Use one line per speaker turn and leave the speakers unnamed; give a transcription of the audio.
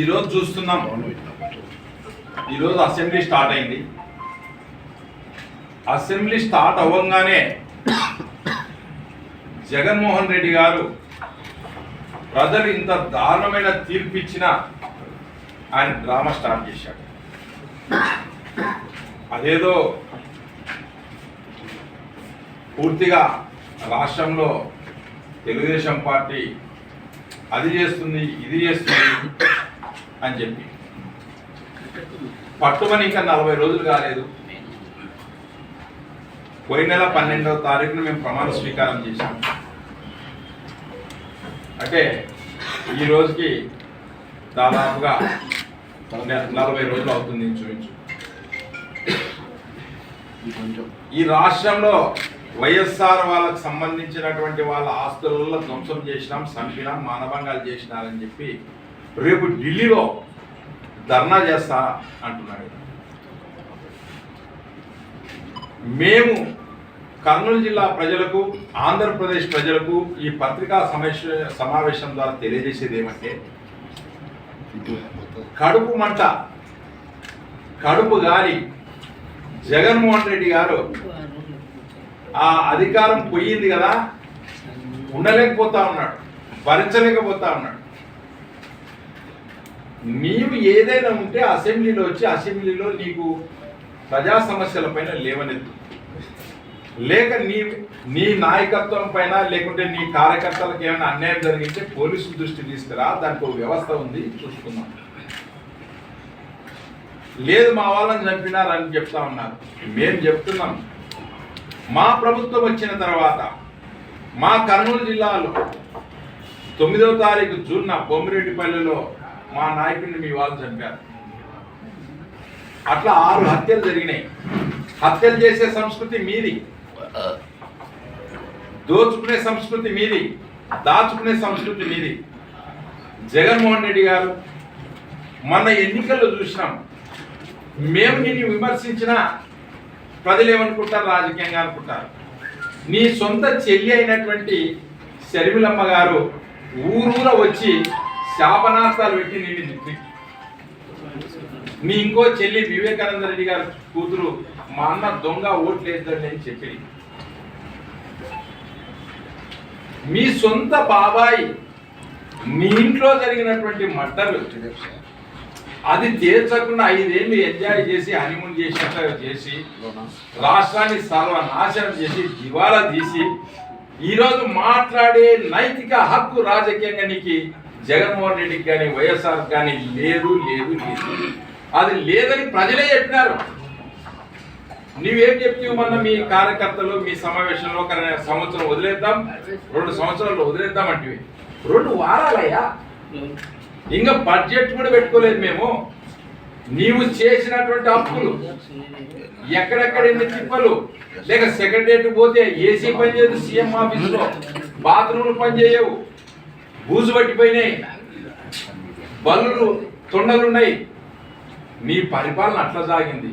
ఈరోజు చూస్తున్నాం. ఈరోజు అసెంబ్లీ స్టార్ట్ అయింది. అసెంబ్లీ స్టార్ట్ అవ్వగానే జగన్మోహన్ రెడ్డి గారు ప్రజలు ఇంత దారుణమైన తీర్పు ఇచ్చిన ఆయన డ్రామా స్టార్ట్ చేశాడు. అదేదో పూర్తిగా రాష్ట్రంలో తెలుగుదేశం పార్టీ అది చేస్తుంది ఇది చేస్తుంది అని చెప్పి. పట్టుమని ఇంకా నలభై రోజులు కాలేదు. పోయిన నెల పన్నెండవ తారీఖున మేము ప్రమాణ స్వీకారం చేశాం. అంటే ఈ రోజుకి దాదాపుగా నలభై రోజులు అవుతుంది ఇంచుమించు ఈ రాష్ట్రంలో వైఎస్ఆర్ వాళ్ళకు సంబంధించినటువంటి వాళ్ళ ఆస్తులలో ధ్వంసం చేసినాం చంపినాం మానభంగాలు చేసినారని చెప్పి రేపు ఢిల్లీలో ధర్నా చేస్తా అంటున్నాడు. మేము కర్నూలు జిల్లా ప్రజలకు ఆంధ్రప్రదేశ్ ప్రజలకు ఈ పత్రికా సమావేశ సమావేశం ద్వారా తెలియజేసేది ఏమంటే కడుపు మంట కడుపు గాలి. జగన్మోహన్ రెడ్డి గారు ఆ అధికారం పోయింది కదా ఉండలేకపోతా ఉన్నాడు భరించలేకపోతా ఉన్నాడు. నీవు ఏదైనా ఉంటే అసెంబ్లీలో వచ్చి అసెంబ్లీలో నీకు ప్రజా సమస్యల పైన లేవనెత్తు. లేక నీ నీ నాయకత్వం పైన లేకుంటే నీ కార్యకర్తలకు ఏమైనా అన్యాయం జరిగితే పోలీసు దృష్టి తీసుకురా దానికి ఒక వ్యవస్థ ఉంది చూసుకుందాం. లేదు మా వాళ్ళని చంపినారని చెప్తా ఉన్నారు. మేము చెప్తున్నాం. మా ప్రభుత్వం వచ్చిన తర్వాత మా కర్నూలు జిల్లాలో తొమ్మిదవ తారీఖు జూన్న బొమ్మిరెడ్డిపల్లిలో మా నాయకుడిని మీ వాళ్ళు చంపారు. అట్లా ఆరు హత్యలు జరిగినాయి. హత్యలు చేసే సంస్కృతి మీది. దోచుకునే సంస్కృతి మీది. దాచుకునే సంస్కృతి మీది. జగన్మోహన్ రెడ్డి గారు మన ఎన్నికల్లో చూసినాం. మేము నిన్ను విమర్శించిన ప్రజలు ఏమనుకుంటారు? రాజకీయంగా అనుకుంటారు. నీ సొంత చెల్లి అయినటువంటి శర్మిలమ్మ గారు ఊరూర వచ్చి శాపనార్థాలు పెట్టి నిండింది తిట్టి నీ ఇంకో చెల్లి వివేకానంద రెడ్డి గారు కూతురు మా అన్న దొంగ ఓట్లు వేద్దండి అని చెప్పి మీ సొంత బాబాయ్ మీ ఇంట్లో జరిగినటువంటి మర్డర్ అది తీర్చకుండా ఐదేళ్ళు ఎంజాయ్ చేసి హనీమూన్ చేసినట్లుగా చేసి రాష్ట్రాన్ని సర్వనాశనం చేసి దివాలా తీసి ఈరోజు మాట్లాడే నైతిక హక్కు రాజకీయంగా నీకు జగన్మోహన్ రెడ్డికి కానీ వైఎస్ఆర్ కానీ లేదు లేదు లేదు. అది లేదని ప్రజలే చెప్పినారు. నువ్వేం చెప్తావు మొన్న మీ కార్యకర్తలు మీ సమావేశంలో సంవత్సరం వదిలేద్దాం రెండు సంవత్సరాలు వదిలేద్దాం అంటే రెండు వారాలయ్యా. ఇంకా బడ్జెట్ కూడా పెట్టుకోలేదు మేము. నీవు చేసినటువంటి అప్పులు ఎక్కడెక్కడ ఎన్ని తిప్పలు లేక సెక్రటరియట్ పోతే ఏసీ పని చేయదు సీఎం ఆఫీస్లో బాత్రూమ్లు పని చేయవు బూజు పట్టిపోయినాయి. బల్లులు తొండలున్నాయి. నీ పరిపాలన అట్లా సాగింది.